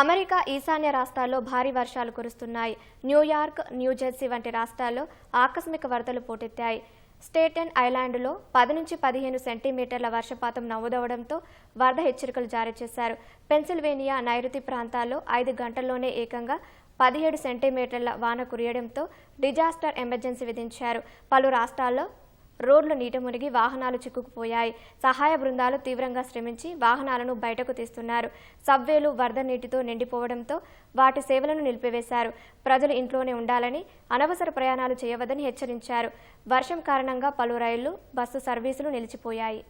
America ఈశాన్య రాష్ట్రాల్లో భారీ వర్షాలు కురుస్తున్నాయి. న్యూయార్క్ న్యూజెర్సీ వంటి రాష్ట్రాల్లో ఆకస్మిక వరదలు పోటెత్తాయి. స్టేటెన్ ఐలాండ్లో పది నుంచి పదిహేను సెంటీమీటర్ల వర్షపాతం నమోదవడంతో వరద హెచ్చరికలు జారీ చేశారు. పెన్సిల్వేనియా నైరుతి ప్రాంతాల్లో ఐదు గంటల్లోనే ఏకంగా పదిహేడు సెంటీమీటర్ల వాన కురియడంతో డిజాస్టర్ ఎమర్జెన్సీ విధించారు. పలు రాష్ట్రాల్లో రోడ్లు నీట మునిగి వాహనాలు చిక్కుకుపోయాయి. సహాయ బృందాలు తీవ్రంగా శ్రమించి వాహనాలను బయటకు తీస్తున్నారు. సబ్వేలు వరద నీటితో నిండిపోవడంతో వాటి సేవలను నిలిపివేశారు. ప్రజలు ఇంట్లోనే ఉండాలని అనవసర ప్రయాణాలు చేయవద్దని హెచ్చరించారు. వర్షం కారణంగా పలు రైళ్ళు బస్సు సర్వీసులు నిలిచిపోయాయి.